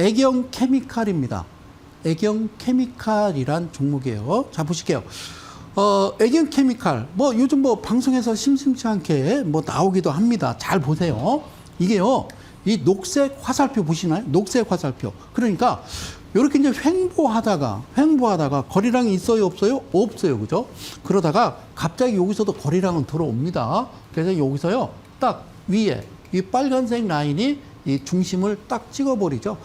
애경 케미칼입니다. 애경 케미칼이란 종목이에요. 자, 보실게요. 어, 애경 케미칼. 뭐 요즘 뭐 방송에서 심심치 않게 뭐 나오기도 합니다. 잘 보세요. 이게요. 이 녹색 화살표 보시나요? 녹색 화살표. 그러니까 이렇게 이제 횡보하다가 횡보하다가 거리량이 있어요, 없어요? 없어요. 그죠? 그러다가 갑자기 여기서도 거리량은 들어옵니다. 그래서 여기서요. 딱 위에 이 빨간색 라인이 이 중심을 딱 찍어버리죠.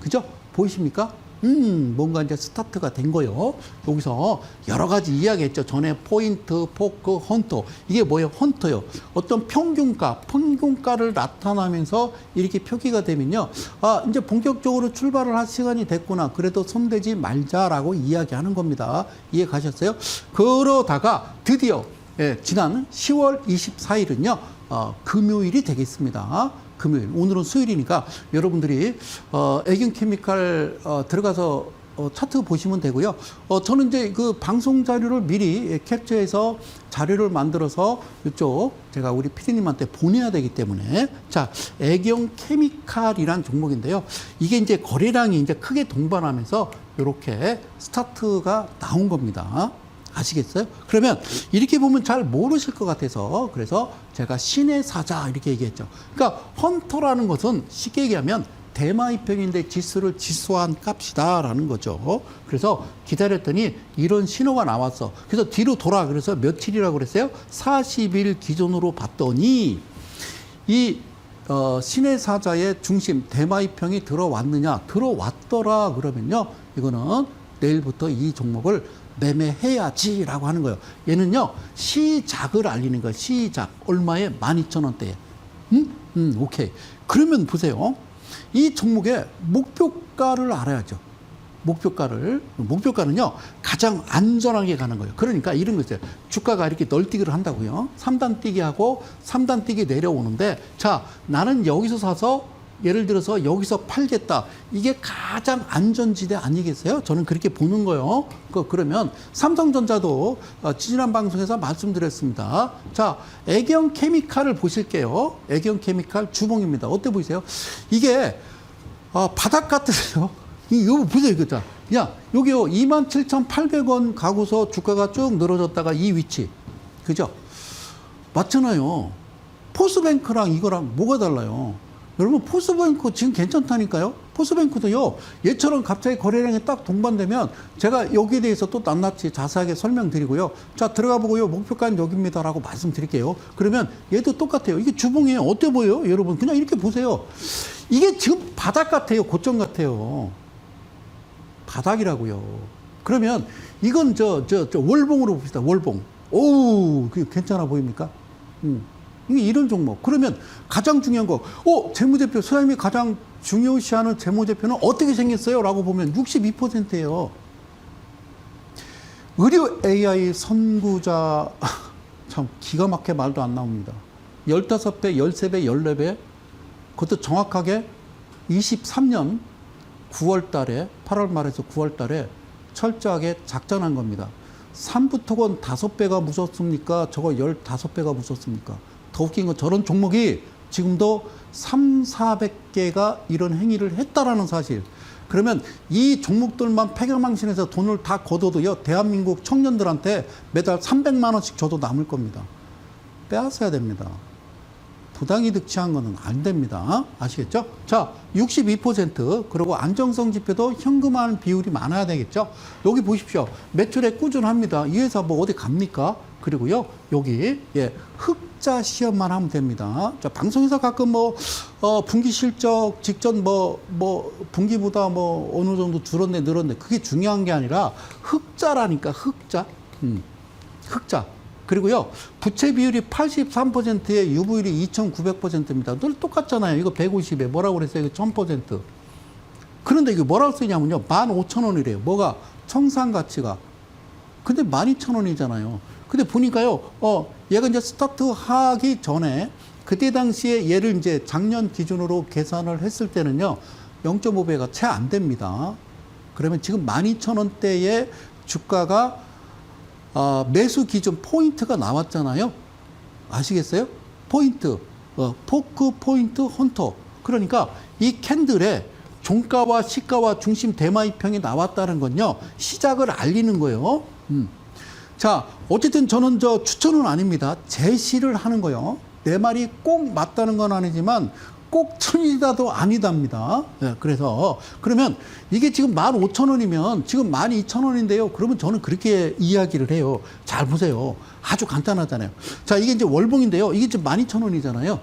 그죠? 보이십니까? 음, 뭔가 이제 스타트가 된 거요. 여기서 여러 가지 이야기했죠. 전에 포인트, 포크, 헌터. 이게 뭐예요? 헌터요. 어떤 평균가, 평균가를 나타나면서 이렇게 표기가 되면요. 아, 이제 본격적으로 출발을 할 시간이 됐구나. 그래도 손대지 말자라고 이야기하는 겁니다. 이해 가셨어요? 그러다가 드디어 예, 지난 10월 24일은요. 어, 금요일이 되겠습니다. 금요일. 오늘은 수요일이니까 여러분들이 어, 애경 케미칼 어, 들어가서 어, 차트 보시면 되고요. 어, 저는 이제 그 방송 자료를 미리 캡처해서 자료를 만들어서 이쪽 제가 우리 피디님한테 보내야 되기 때문에 자 애경 케미칼이란 종목인데요. 이게 이제 거래량이 이제 크게 동반하면서 이렇게 스타트가 나온 겁니다. 아시겠어요? 그러면 이렇게 보면 잘 모르실 것 같아서 그래서 제가 신의 사자 이렇게 얘기했죠. 그러니까 헌터라는 것은 쉽게 얘기하면 대마이평인데 지수를 지수한 값이다라는 거죠. 그래서 기다렸더니 이런 신호가 나왔어. 그래서 뒤로 돌아. 그래서 며칠이라고 그랬어요? 40일 기준으로 봤더니 이 어, 신의 사자의 중심 대마이평이 들어왔느냐? 들어왔더라 그러면요. 이거는 내일부터 이 종목을 매매해야지라고 하는 거예요. 얘는요, 시작을 알리는 거예요. 시작. 얼마에? 12,000원대에. 음? 음, 오케이. 그러면 보세요. 이 종목의 목표가를 알아야죠. 목표가를. 목표가는요, 가장 안전하게 가는 거예요. 그러니까 이런 거 있어요. 주가가 이렇게 널뛰기를 한다고요. 3단 뛰기 하고 3단 뛰기 내려오는데, 자, 나는 여기서 사서 예를 들어서 여기서 팔겠다. 이게 가장 안전지대 아니겠어요? 저는 그렇게 보는 거예요. 그, 그러면 삼성전자도 어, 지난 방송에서 말씀드렸습니다. 자, 애경 케미칼을 보실게요. 애경 케미칼 주봉입니다. 어때 보이세요? 이게 어, 바닥 같으세요? 이, 거 보세요, 이거 자. 야, 여기요. 27,800원 가고서 주가가 쭉 늘어졌다가 이 위치. 그죠? 맞잖아요. 포스뱅크랑 이거랑 뭐가 달라요? 여러분 포스뱅크 지금 괜찮다니까요. 포스뱅크도요. 얘처럼 갑자기 거래량이 딱 동반되면 제가 여기에 대해서 또 낱낱이 자세하게 설명드리고요. 자 들어가 보고요. 목표가는 여기입니다라고 말씀드릴게요. 그러면 얘도 똑같아요. 이게 주봉이에요. 어때 보여요? 여러분 그냥 이렇게 보세요. 이게 지금 바닥 같아요. 고점 같아요. 바닥이라고요. 그러면 이건 저 저 저 월봉으로 봅시다. 월봉. 오우, 그 괜찮아 보입니까? 음. 이게 이런 종목. 그러면 가장 중요한 거, 어, 재무제표, 소장님이 가장 중요시하는 재무제표는 어떻게 생겼어요? 라고 보면 62%예요. 의료 AI 선구자, 참 기가 막혀 말도 안 나옵니다. 15배, 13배, 14배, 그것도 정확하게 23년 9월 달에, 8월 말에서 9월 달에 철저하게 작전한 겁니다. 삼부토건 5배가 무섭습니까? 저거 15배가 무섭습니까? 더 웃긴 건 저런 종목이 지금도 3, 400개가 이런 행위를 했다라는 사실. 그러면 이 종목들만 폐경망신해서 돈을 다 걷어도요, 대한민국 청년들한테 매달 300만 원씩 줘도 남을 겁니다. 빼앗아야 됩니다. 부당이득 취한 거는 안 됩니다. 아시겠죠? 자, 62% 그리고 안정성 지표도 현금화하는 비율이 많아야 되겠죠? 여기 보십시오. 매출액 꾸준합니다. 이 회사 뭐 어디 갑니까? 그리고요, 여기, 예, 흑 자 시험만 하면 됩니다. 자, 방송에서 가끔 뭐, 어, 분기 실적 직전 뭐, 뭐, 분기보다 뭐, 어느 정도 줄었네, 늘었네. 그게 중요한 게 아니라 흑자라니까, 흑자. 음, 흑자. 그리고요, 부채 비율이 83%에 유보율이 2,900%입니다. 늘 똑같잖아요. 이거 150에 뭐라고 그랬어요? 이거 1000%. 그런데 이게 뭐라고 쓰냐면요. 15,000원이래요. 뭐가? 청산 가치가. 근데 12,000원이잖아요. 근데 보니까요, 어, 얘가 이제 스타트 하기 전에 그때 당시에 얘를 이제 작년 기준으로 계산을 했을 때는요, 0.5배가 채 안 됩니다. 그러면 지금 12,000원대의 주가가 어, 매수 기준 포인트가 나왔잖아요. 아시겠어요? 포인트, 어, 포크 포인트 헌터. 그러니까 이 캔들에 종가와 시가와 중심 대마이평이 나왔다는 건요. 시작을 알리는 거예요. 음. 자, 어쨌든 저는 저 추천은 아닙니다. 제시를 하는 거요. 내 말이 꼭 맞다는 건 아니지만 꼭 천이다도 아니답니다. 예, 그래서 그러면 이게 지금 15,000원이면 지금 12,000원인데요. 그러면 저는 그렇게 이야기를 해요. 잘 보세요. 아주 간단하잖아요. 자, 이게 이제 월봉인데요. 이게 지금 12,000원이잖아요.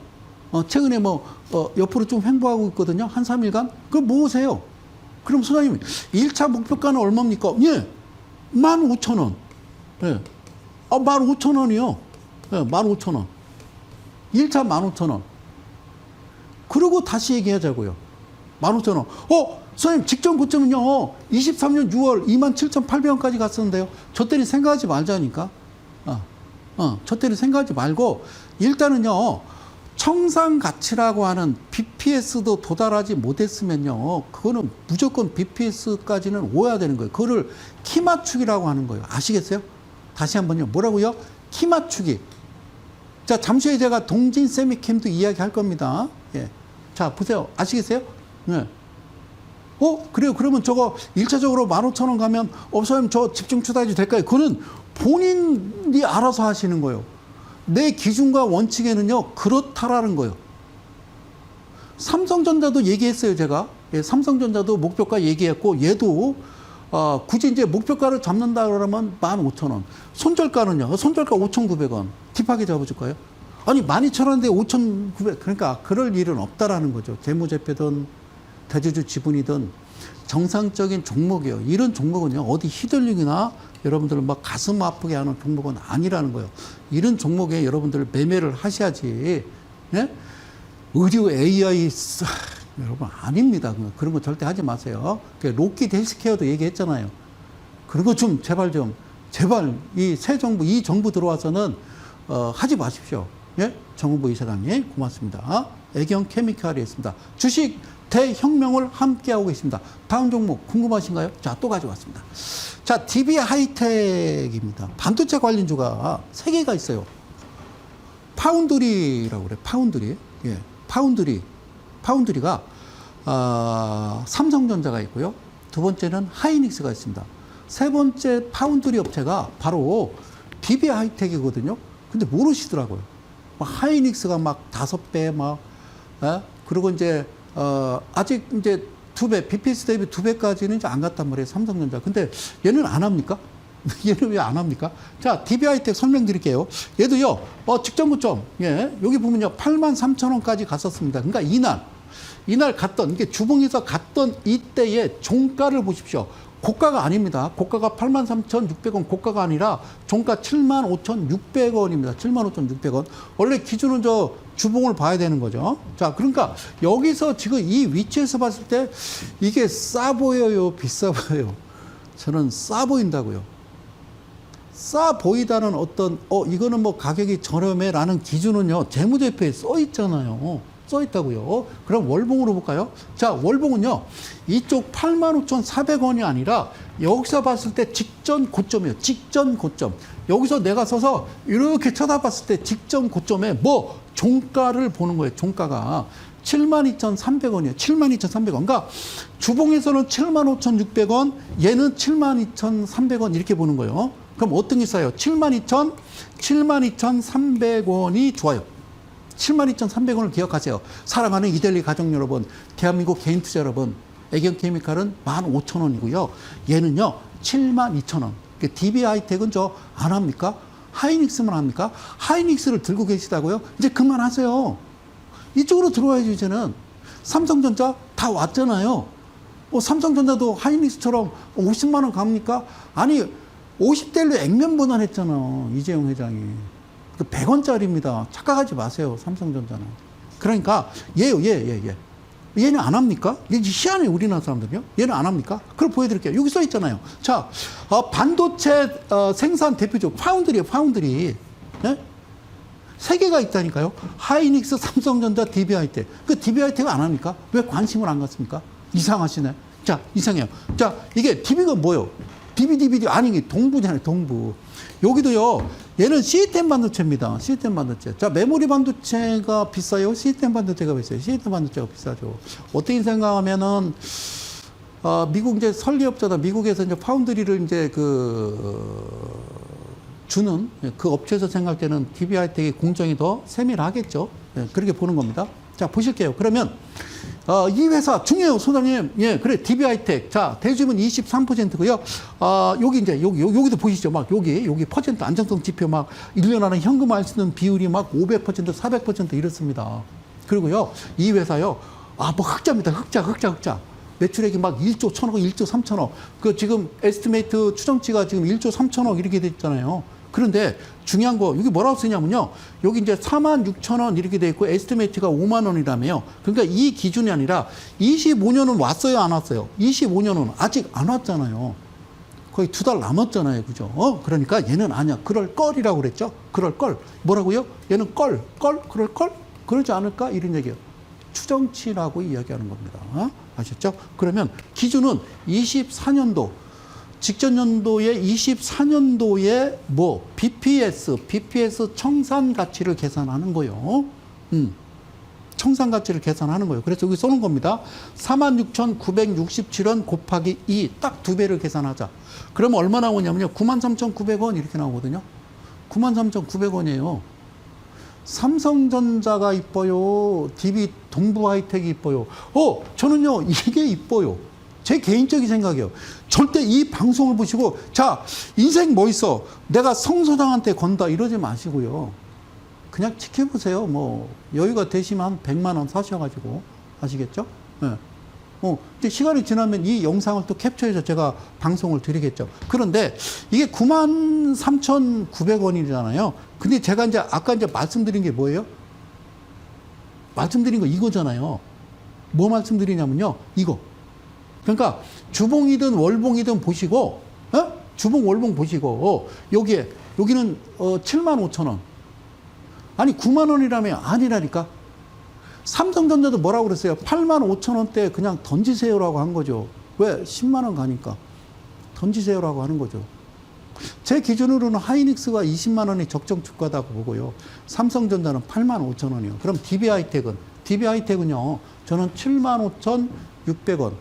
어, 최근에 뭐 어, 옆으로 좀 횡보하고 있거든요. 한 3일간. 그럼 모으세요. 그럼 소장님, 1차 목표가는 얼마입니까? 예. 15,000원. 예. 아, 15,000원이요. 예, 15,000원. 1차 15,000원. 그러고 다시 얘기하자고요. 15,000원. 어, 선생님, 직전 고점은요, 23년 6월 27,800원까지 갔었는데요. 저 때는 생각하지 말자니까. 어, 어, 저 때는 생각하지 말고, 일단은요, 청산 가치라고 하는 BPS도 도달하지 못했으면요, 그거는 무조건 BPS까지는 오야 되는 거예요. 그거를 키 맞추기라고 하는 거예요. 아시겠어요? 다시 한번요. 뭐라고요? 키 맞추기. 자, 잠시 후에 제가 동진 세미캠도 이야기할 겁니다. 예. 자, 보세요. 아시겠어요? 예. 어? 그래요. 그러면 저거 1차적으로 15,000원 가면 없어요. 저 집중 투자해도 될까요? 그거는 본인이 알아서 하시는 거예요. 내 기준과 원칙에는요, 그렇다라는 거예요. 삼성전자도 얘기했어요, 제가. 예, 삼성전자도 목표가 얘기했고, 얘도, 어, 굳이 이제 목표가를 잡는다 그러면 15,000원. 손절가는요, 손절가 5,900원. 딥하게 잡아줄까요? 아니, 12,000원인데 5,900, 그러니까 그럴 일은 없다라는 거죠. 재무제표든, 대주주 지분이든, 정상적인 종목이에요. 이런 종목은요, 어디 히들링이나 여러분들 막 가슴 아프게 하는 종목은 아니라는 거예요. 이런 종목에 여러분들 매매를 하셔야지, 예? 의료 AI, 쓰- 여러분, 아닙니다. 그런 거 절대 하지 마세요. 그 로키드 헬스케어도 얘기했잖아요. 거좀 제발 좀, 제발 이 새 정부, 이 정부 들어와서는 어, 하지 마십시오. 예? 정은보 이사장님, 고맙습니다. 애경 케미칼이었습니다. 주식 대혁명을 함께하고 계십니다. 다음 종목 궁금하신가요? 자, 또 가져왔습니다. 자, DB 하이텍입니다. 반도체 관련주가 세 개가 있어요. 파운드리라고 그래. 파운드리. 예. 파운드리. 파운드리가 아, 삼성전자가 있고요. 두 번째는 하이닉스가 있습니다. 세 번째 파운드리 업체가 바로 DB 하이텍이거든요. 근데 모르시더라고요. 막 하이닉스가 막 다섯 배 막, 예? 그리고 이제, 어, 아직 이제 두 배, BPS 대비 두 배까지는 이제 안 갔단 말이에요. 삼성전자. 근데 얘는 안 합니까? 얘는 왜 안 합니까? 자, DB하이텍 설명드릴게요. 얘도요, 어, 직전 고점, 예, 여기 보면요, 8만 3천 원까지 갔었습니다. 그러니까 이날, 이날 갔던, 이게 주봉에서 갔던 이때의 종가를 보십시오. 고가가 아닙니다. 고가가 83,600원 고가가 아니라 종가 75,600원입니다. 75,600원. 원래 기준은 저 주봉을 봐야 되는 거죠. 자, 그러니까 여기서 지금 이 위치에서 봤을 때 이게 싸 보여요, 비싸 보여요. 저는 싸 보인다고요. 싸 보이다는 어떤 어 이거는 뭐 가격이 저렴해라는 기준은요 재무제표에 써 있잖아요. 써 있다고요. 그럼 월봉으로 볼까요? 자, 월봉은요. 이쪽 85,400원이 아니라 여기서 봤을 때 직전 고점이에요. 직전 고점. 여기서 내가 서서 이렇게 쳐다봤을 때 직전 고점에 뭐 종가를 보는 거예요. 종가가 72,300원이에요. 72,300원. 그러니까 주봉에서는 75,600원, 얘는 72,300원 이렇게 보는 거예요. 그럼 어떤 게 싸요? 72,000, 72,300원이 좋아요. 72,300원을 기억하세요. 사랑하는 이델리 가족 여러분, 대한민국 개인 투자 여러분, 애경 케미칼은 15,000원이고요. 얘는요, 72,000원. DB 하이텍은 저 안 합니까? 하이닉스만 합니까? 하이닉스를 들고 계시다고요? 이제 그만하세요. 이쪽으로 들어와야지, 이제는. 삼성전자 다 왔잖아요. 어, 삼성전자도 하이닉스처럼 50만원 갑니까? 아니, 50대로 액면분할 했잖아. 이재용 회장이. 그 100원짜리입니다. 착각하지 마세요. 삼성전자는. 그러니까 얘요, 얘, 얘, 얘. 얘는 안 합니까? 이게 희한해, 우리나라 사람들이요. 얘는 안 합니까? 그걸 보여드릴게요. 여기 써 있잖아요. 자, 어, 반도체 어, 생산 대표적 파운드리에요, 파운드리. 예? 세 개가 있다니까요. 하이닉스, 삼성전자, DB하이텍. 그 DB하이텍은 안 합니까? 왜 관심을 안 갖습니까? 이상하시네. 자, 이상해요. 자, 이게 DB가 뭐예요? DB, DVD, 아니, 이게 동부잖아요, 동부. 여기도요, 얘는 시스템 반도체입니다. 시스템 반도체. 자, 메모리 반도체가 비싸요? 시스템 반도체가 비싸요? 시스템 반도체가 비싸죠. 어떻게 생각하면은, 어, 미국 이제 설계업자다. 미국에서 이제 파운드리를 이제 그, 주는 그 업체에서 생각할 때는 DBI 텍이 공정이 더 세밀하겠죠. 예, 그렇게 보는 겁니다. 자, 보실게요. 그러면, 어, 이 회사 중요해요, 소장님. 예, 그래, DBI텍. 자, 대주임은 23%고요. 어, 여기 이제, 여기, 여기, 여기도 보시죠. 막, 여기, 여기 퍼센트 안정성 지표 막, 1년 안에 현금 안 쓰는 비율이 막 500%, 400% 이렇습니다. 그리고요, 이 회사요, 아, 뭐 흑자입니다. 흑자, 흑자, 흑자. 매출액이 막 1조 1천억, 1조 3천억. 그 지금 에스티메이트 추정치가 지금 1조 3천억 이렇게 됐잖아요. 그런데 중요한 거 여기 뭐라고 쓰냐면요. 여기 이제 4만 6천 원 이렇게 돼 있고 에스티메이트가 5만 원이라며요. 그러니까 이 기준이 아니라 25년은 왔어요, 안 왔어요? 25년은 아직 안 왔잖아요. 거의 두 달 남았잖아요. 그죠? 어? 그러니까 얘는 아니야. 그럴 걸이라고 그랬죠? 그럴 걸. 뭐라고요? 얘는 걸, 걸, 그럴 걸? 그러지 않을까? 이런 얘기예요. 추정치라고 이야기하는 겁니다. 어? 아셨죠? 그러면 기준은 24년도, 직전 연도에 24년도에 뭐 BPS, BPS 청산 가치를 계산하는 거요. 음. 청산 가치를 계산하는 거예요. 그래서 여기 쏘는 겁니다. 46,967원 곱하기 2, 딱 두 배를 계산하자. 그러면 얼마 나오냐면요. 93,900원 이렇게 나오거든요. 93,900원이에요. 삼성전자가 이뻐요. DB 동부 하이텍이 이뻐요. 어, 저는요, 이게 이뻐요. 제 개인적인 생각이에요. 절대 이 방송을 보시고, 자, 인생 뭐 있어? 내가 성소장한테 건다. 이러지 마시고요. 그냥 지켜보세요. 뭐, 여유가 되시면 한 100만 원 사셔가지고. 아시겠죠? 예. 어, 근데 시간이 지나면 이 영상을 또 캡처해서 제가 방송을 드리겠죠. 그런데 이게 93,900원이잖아요. 근데 제가 이제 아까 이제 말씀드린 게 뭐예요? 말씀드린 거 이거잖아요. 뭐 말씀드리냐면요. 이거. 그러니까 주봉이든 월봉이든 보시고, 어? 주봉 월봉 보시고, 어, 여기에, 여기는 어, 7만 5천 원. 아니, 9만 원이라면 아니라니까. 삼성전자도 뭐라고 그랬어요? 8만 5천 원대 그냥 던지세요라고 한 거죠. 왜? 10만 원 가니까. 던지세요라고 하는 거죠. 제 기준으로는 하이닉스가 20만 원이 적정 주가다고 보고요. 삼성전자는 8만 5천 원이요. 그럼 DB하이텍은? DB하이텍은요. 저는 7만 5천 600원.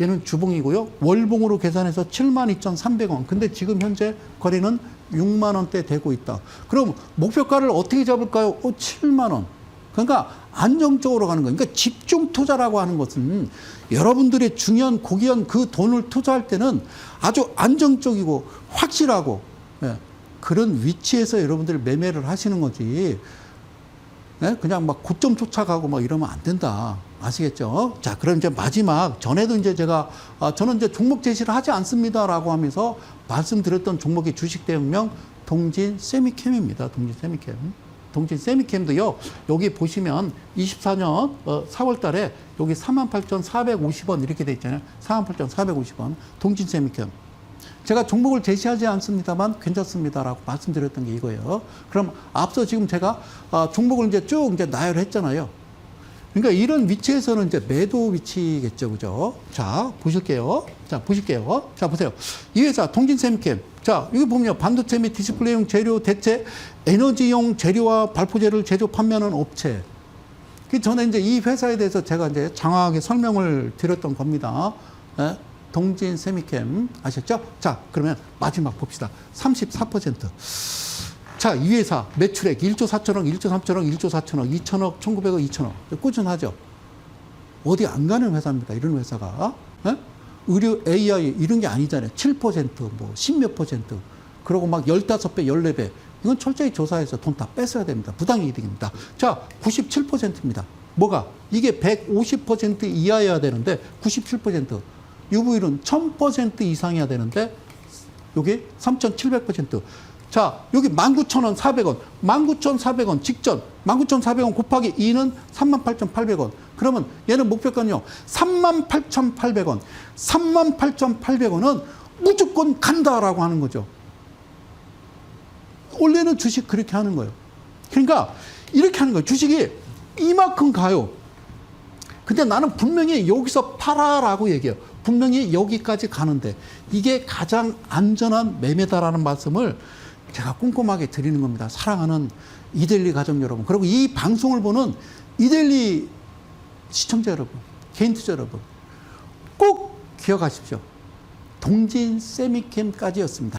얘는 주봉이고요. 월봉으로 계산해서 7만 2,300원. 근데 지금 현재 거래는 6만 원대 되고 있다. 그럼 목표가를 어떻게 잡을까요? 어, 7만 원. 그러니까 안정적으로 가는 거예요. 그러니까 집중 투자라고 하는 것은 여러분들의 중요한 고귀한 그 돈을 투자할 때는 아주 안정적이고 확실하고 예, 그런 위치에서 여러분들이 매매를 하시는 거지. 예, 그냥 막 고점 쫓아가고 막 이러면 안 된다. 아시겠죠? 자, 그럼 이제 마지막 전에도 이제 제가 아, 저는 이제 종목 제시를 하지 않습니다라고 하면서 말씀드렸던 종목의 주식 대응명 동진 세미캠입니다. 동진 세미캠. 동진 세미캠도요. 여기 보시면 24년 어, 4월 달에 여기 48,450원 이렇게 돼 있잖아요. 48,450원. 동진 세미캠. 제가 종목을 제시하지 않습니다만 괜찮습니다라고 말씀드렸던 게 이거예요. 그럼 앞서 지금 제가 아, 종목을 이제 쭉 이제 나열했잖아요. 그러니까 이런 위치에서는 이제 매도 위치겠죠, 그죠? 자, 보실게요. 자, 보실게요. 자, 보세요. 이 회사, 동진세미캠. 자, 여기 보면 반도체 및 디스플레이용 재료 대체, 에너지용 재료와 발포제를 제조 판매하는 업체. 그 전에 이제 이 회사에 대해서 제가 이제 장황하게 설명을 드렸던 겁니다. 예? 동진 세미캠 아셨죠? 자, 그러면 마지막 봅시다. 34%. 자, 이 회사 매출액 1조 4천억, 1조 3천억, 1조 4천억, 2천억, 1,900억, 2천억. 꾸준하죠? 어디 안 가는 회사입니다. 이런 회사가. 예? 의료 AI 이런 게 아니잖아요. 7%, 뭐, 10몇 퍼센트. 그러고 막 15배, 14배. 이건 철저히 조사해서 돈 다 뺏어야 됩니다. 부당이득입니다. 자, 97%입니다. 뭐가? 이게 150% 이하여야 되는데 97%. UV는 1000% 이상이어야 되는데 여기 3,700%. 자, 여기 19,000원, 400원. 19,400원 직전. 19,400원 곱하기 2는 38,800원. 그러면 얘는 목표가는요. 38,800원. 38,800원은 무조건 간다라고 하는 거죠. 원래는 주식 그렇게 하는 거예요. 그러니까 이렇게 하는 거예요. 주식이 이만큼 가요. 근데 나는 분명히 여기서 팔아라고 얘기해요. 분명히 여기까지 가는데 이게 가장 안전한 매매다라는 말씀을 제가 꼼꼼하게 드리는 겁니다. 사랑하는 이델리 가족 여러분. 그리고 이 방송을 보는 이델리 시청자 여러분, 개인 투자 여러분. 꼭 기억하십시오. 동진 세미캠까지였습니다.